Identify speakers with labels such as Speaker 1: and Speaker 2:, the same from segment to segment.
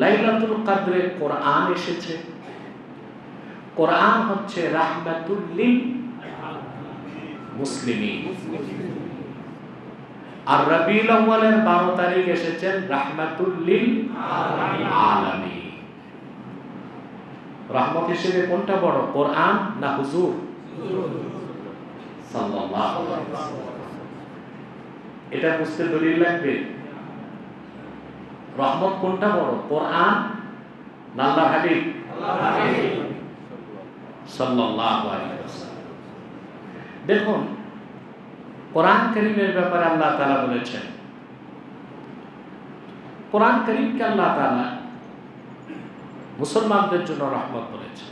Speaker 1: লাইলাতুল কাদরে কোরআন এসেছে। কোরআন হচ্ছে রাহমাতুল লিল মুসলিমিন। আর রবিউল আউয়ালের 12 তারিখ এসেছেন রাহমাতুল লিল আলামিন। রহমত হিসেবে কোনটা বড়, কোরআন না হুজুর? এটা বুঝতে দলিল লাগবে? রহমত কোনটা বড় কোরআন না আল্লাহর হাবিব সাল্লাল্লাহু আলাইহি ওয়াসাল্লাম। দেখুন কোরআন করিমের ব্যাপারে আল্লাহ তাআলা বলেছেন কোরআন করিমকে আল্লাহ তাআলা মুসলমানদের জন্য রহমত বলেছেন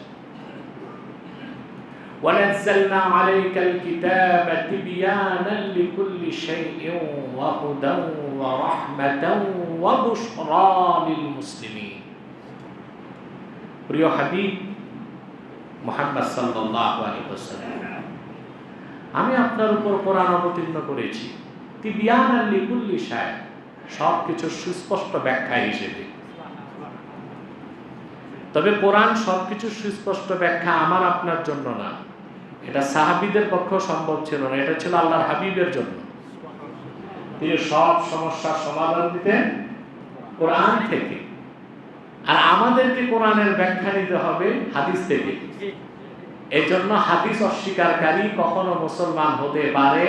Speaker 1: ونزلنا عليك الكتاب تبيانا لكل شيء وهدى ورحمة وبشرى للمسلمين প্রিয় হাবিব মোহাম্মদ সাল্লাল্লাহু আলাইহি ওয়াসাল্লাম আমি আপনার উপর কোরআন অবতীর্ণ করেছি তিবিয়ান লিকুল্লি শায় সব কিছু সুস্পষ্ট ব্যাখ্যা হিসেবে তবে কোরআন সবকিছু সুস্পষ্ট ব্যাখ্যা আমার আপনার জন্য না এটা সাহাবিদের পক্ষেও সম্ভব ছিল না এটা ছিল আল্লাহর হাবিবের জন্য তিনি সব সমস্যার সমাধান দিতেন কোরআন থেকে। আর আমাদেরকে কোরআনের ব্যাখ্যা নিতে হবে হাদিস থেকে। এই জন্য হাদিস অস্বীকারী কখনো মুসলমান হতে পারে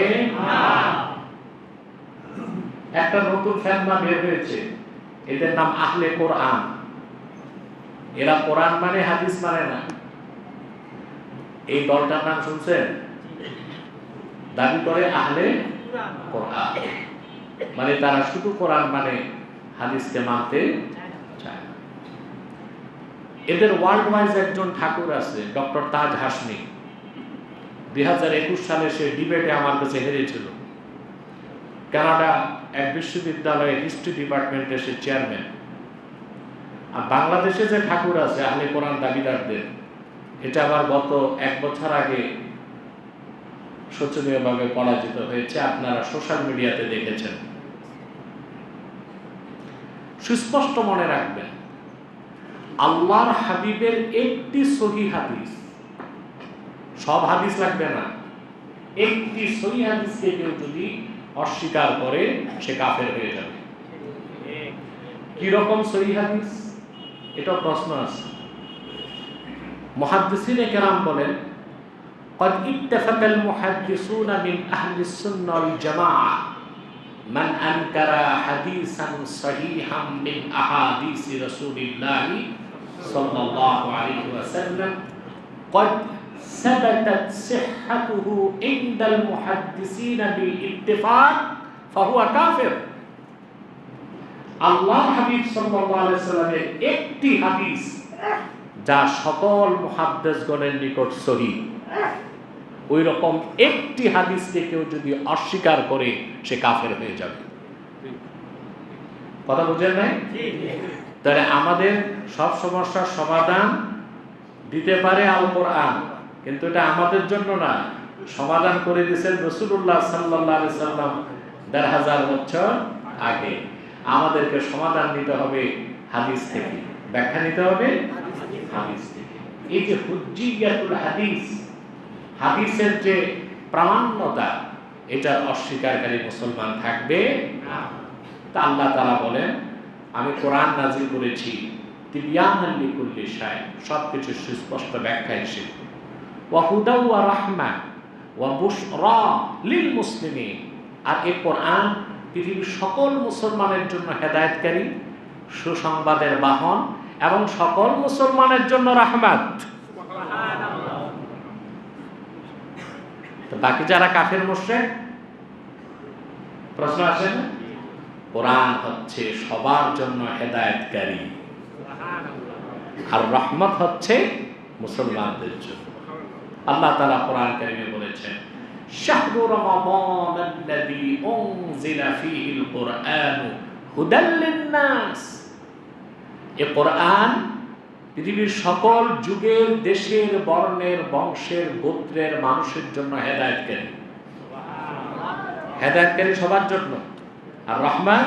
Speaker 1: একটা নতুন ফ্যানমা বের হয়েছে। এদের নাম আহলে কোরআন। এরা কোরআন মানে হাদিস মানে না। এই দলটার নাম শুনছেন? দাবি করে আহলে কোরআন। মানে তারা শুধু কোরআন মানে হাদিসকে মানতে চায় না। এদের ওয়ার্ল্ড ওয়াইজ একজন ঠাকুর আছে ডক্টর তাজ হাসমি। দুই হাজার একুশ সালে সে ডিবেটে আমার কাছে হেরেছিল। কানাডা এক বিশ্ববিদ্যালয়ের হিস্ট্রি ডিপার্টমেন্টের সে চেয়ারম্যান আর বাংলাদেশে যে ঠাকুর আছে আহলে কোরআন দাবিদারদের এটা আবার গত এক বছর আগে শোচনীয়ভাবে পরাজিত হয়েছে, আপনারা সোশ্যাল মিডিয়াতে দেখেছেন। সুস্পষ্ট মনে রাখবেন, আল্লাহর হাবিবের একটি সহি হাদিস, সব হাদিস লাগবে না। একটি সহি হাদিসকে কেউ যদি অস্বীকার করে, সে কাফের হয়ে যাবে। কি রকম সহি হাদিস? এটা প্রশ্ন আছে। মুহাদ্দিসিনে কেরাম বলেন قد اتفق المحدثون من أهل السنة والجماعة من أنكر حديثا صحيحا من أحاديث رسول الله صلى الله عليه وسلم قد ثبتت صحته عند المحدثين بالاتفاق فهو كافر আল্লাহ হাবিব সাল্লাল্লাহু আলাইহি সাল্লামের একটি হাদিস যা সকল মুহাদ্দিসগণের নিকট সহিহ ওই রকম একটি হাদিসকে কেউ যদি অস্বীকার করে সে কাফের হয়ে যাবে। কথা বুঝেন নাই? তাহলে আমাদের সব সমস্যার সমাধান দিতে পারে আল কোরআন কিন্তু এটা আমাদের জন্য না। সমাধান করে দিয়েছেন রসুল্লাহ সাল্লাহ সাল্লাম দেড় হাজার বছর আগে। আমাদেরকে সমাধান নিতে হবে হাদিস থেকে। ব্যাখ্যা নিতে হবে? হাদিস থেকে। এই যে হাদিস, হাদিসের যে প্রামাণ্যতা এটার অস্বীকারী মুসলমান থাকবে তা আল্লাহ বলেন, আমি কোরআন নাজিল করেছি তিবিয়ানাল্লি কুল্লি সব কিছু সুস্পষ্ট ব্যাখ্যা হিসেবে ওয়া রাহমা লিল মুসলিমিন। আর এই কোরআন পৃথিবীর সকল মুসলমানের জন্য হেদায়েতকারী, সুসংবাদের বাহন এবং সকল মুসলমানের জন্য রাহমাত। বাকি যারা কাফের মুশরিক, প্রশ্ন না? কোরআন হচ্ছে সবার জন্য হেদায়েতকারী। আর রহমত হচ্ছে মুসলমানদের জন্য। আল্লাহ তাআলা কোরআন কারিমে বলেছেন, শাহরু রমাদান আল্লাযী উনজিলা ফীহিল কুরআন হুদাল লিন-নাস এ কোরআন পৃথিবীর সকল যুগের, দেশের, বর্ণের, বংশের, গোত্রের মানুষের জন্য হেদায়েতকারী হেদায়েতকারী সবার জন্য। আর রহমান?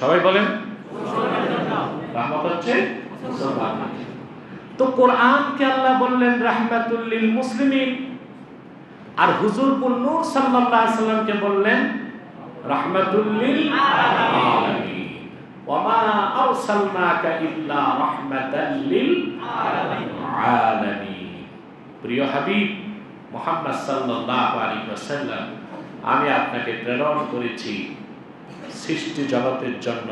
Speaker 1: সবাই বলেন। রহমত হচ্ছে মুসলমানদের তো কোরআনকে আল্লাহ বললেন রাহমাতুল্লিল মুসলিমিন। আর হুজুর নূর সাল্লাল্লাহু আলাইহি সাল্লামকে বললেন রাহমাতুল্লিল আলামিন। আরসালনাকা ইল্লা রাহমাতাল লিল আলামিন। প্রিয় হাবিব মুহাম্মদ সাল্লাল্লাহু আলাইহি ওয়াসাল্লাম আমি আপনাকে প্রেরণ করেছি সৃষ্টি জগতের জন্য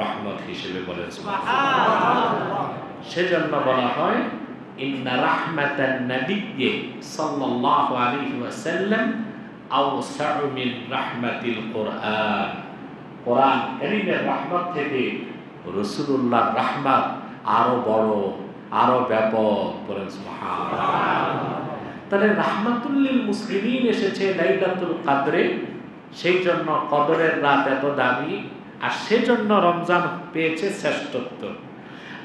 Speaker 1: রহমত হিসেবে বলেন সেজন্য বলা হয় ইন্না রাহমাতান নাবিয়্যি সাল্লাল্লাহু আলাইহি ওয়াসাল্লাম আওসাউ মিন রাহমাতিল কোরআন। কোরআন কারীমের রহমত থেকে রহমত আরও বড়, আরও ব্যাপক তাহলে রাহমাতুল্লিল এসেছে লাইলাতুল কাদরে সেই জন্য কদরের রাত এত দামি, আর সেজন্য রমজান পেয়েছে শ্রেষ্ঠত্ব।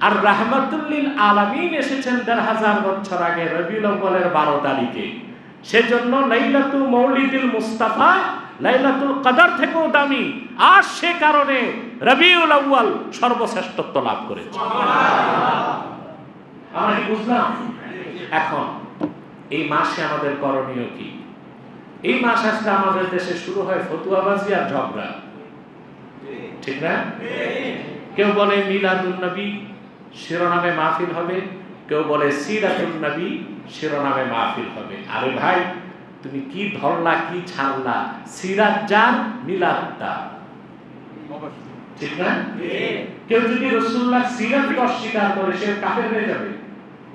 Speaker 1: আর রাহমাতুল্লিল আলামিন এসেছেন দেড় হাজার বছর আগে রবিউল বারো তারিখে। সেজন্য লাইলাতুল মৌলিদুল মুস্তাফা লাইলাতুল কদর থেকেও দামি। আর সে কারণে রবিউল আউয়াল সর্বশ্রেষ্ঠত্ব লাভ করেছে। আমরা বুঝলাম? এখন এই মাসে আমাদের করণীয় কি? এই মাস আসলে আমাদের দেশে শুরু হয় ফতুয়াবাজি আর ঝগড়া। ঠিক না? কেউ বলে মিলাদুন নবী শিরোনামে মাহফিল হবে। কেউ বলে সিরাতুন নবী শিরোনামে মাহফিল হবে। আরে ভাই তুমি কি ধরলা কি ছাড়লা সিরাত মিলাদ তার। ঠিক না? কেউ যদি রসুল্লাহ সিরাতকে অস্বীকার করে, সে কাফের হয়ে যাবে।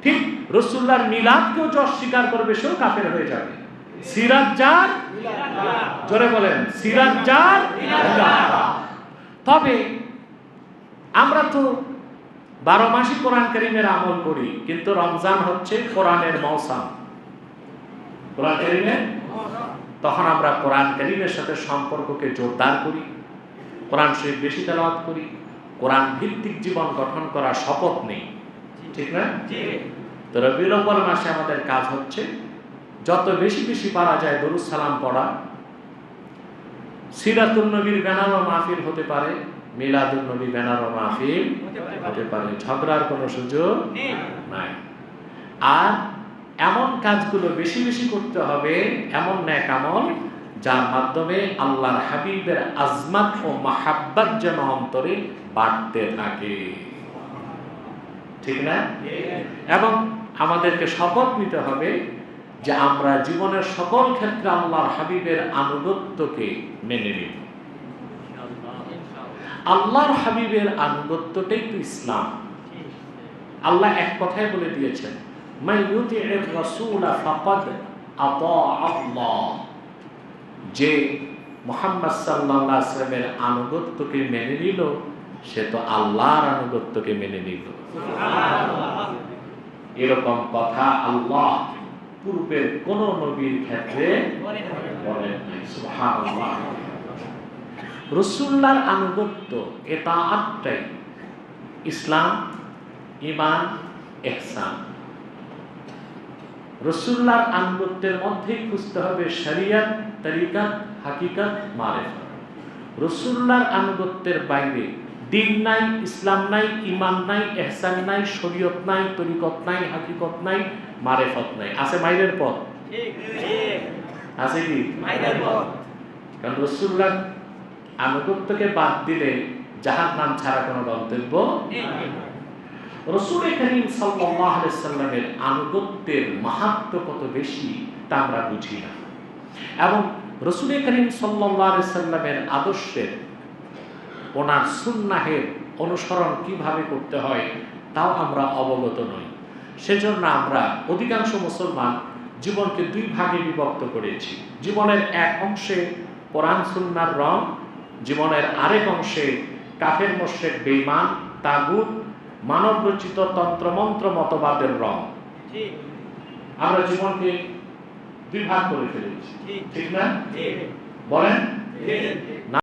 Speaker 1: ঠিক রসুল্লাহর মিলাদকেও যে অস্বীকার করবে, সেও কাফের হয়ে যাবে। সিরাত যার জোরে বলেন, সিরাত যার তবে আমরা তো বারো মাসই কোরআন করিমের আমল করি, কিন্তু রমজান হচ্ছে কোরআনের মৌসাম। কোরআন করিমের তখন আমরা কোরআন করিমের সাথে সম্পর্ককে জোরদার করি কোরআন শরীফ বেশি তেলাওয়াত করি কোরআন ভিত্তিক জীবন গঠন করার শপথ নেই। ঠিক না? তো রবিউল আউ্বাল মাসে আমাদের কাজ হচ্ছে যত বেশি বেশি পারা যায় দরুদ সালাম পড়া। সিরাতুল নবীর ব্যানার ও মাহফিল হতে পারে মিলাদুল নবী ব্যানার ও মাহফিল হতে পারে। ঝগড়ার কোনো সুযোগ নাই। আর এমন কাজগুলো বেশি বেশি করতে হবে, এমন ন্যাক আমল, যার মাধ্যমে আল্লাহর হাবিবের আজমাত ও মাহাব্বাত যেন অন্তরে বাড়তে থাকে। ঠিক না? এবং আমাদেরকে শপথ নিতে হবে যে আমরা জীবনের সকল ক্ষেত্রে আল্লাহর হাবিবের আনুগত্যকে মেনে নিব। আল্লাহর হাবিবের আনুগত্যটাই তো ইসলাম। আল্লাহ এক কথায় বলে দিয়েছেন রাসূল ফাকাদ আতা আল্লাহ যে মুহাম্মদ সাল্লাল্লাহু আলাইহি ওয়াসাল্লামের আনুগত্যকে মেনে নিল সে তো আল্লাহর আনুগত্যকে মেনে নিল। এরকম কথা আল্লাহ পূর্বের কোন নবীর ক্ষেত্রে বলেন সুবহানাল্লাহ। আনুগত্য এটা আটটাই ইসলাম ইমান এহসান রসুল্লাহর আনুগত্যের মধ্যেই খুঁজতে হবে শরিয়ত তরিকাত হাকিকাত মারেফত। রসুল্লাহর আনুগত্যের বাইরে দিন নাই ইসলাম নাই ইমান নাই এহসান নাই শরীয়ত নাই তরিকত নাই হাকিকত নাই মারেফত নাই। আছে মাইরের পথ? আছে কি? কারণ রসুল্লাহ আনুগত্যকে বাদ দিলে জাহান নাম ছাড়া কোনো গন্তব্য রসুল করিম সাল্লামের আনুগত্যের মাহাত্ম কত বেশি, তা আমরা বুঝি না। এবং রসুল করিম সাল্লামের আদর্শের ওনার সুন্নাহের অনুসরণ কীভাবে করতে হয়, তাও আমরা অবগত নই। সেজন্য আমরা অধিকাংশ মুসলমান জীবনকে দুই ভাগে বিভক্ত করেছি। জীবনের এক অংশে কোরআন সুন্নার রং, জীবনের আরেক অংশে কাফের মোশেক বেইমান তাগুত মানব রচিত তন্ত্রমন্ত্র মতবাদের রং। আমরা জীবনকে দুই ভাগ করে ফেলেছি। ঠিক না? বলেন?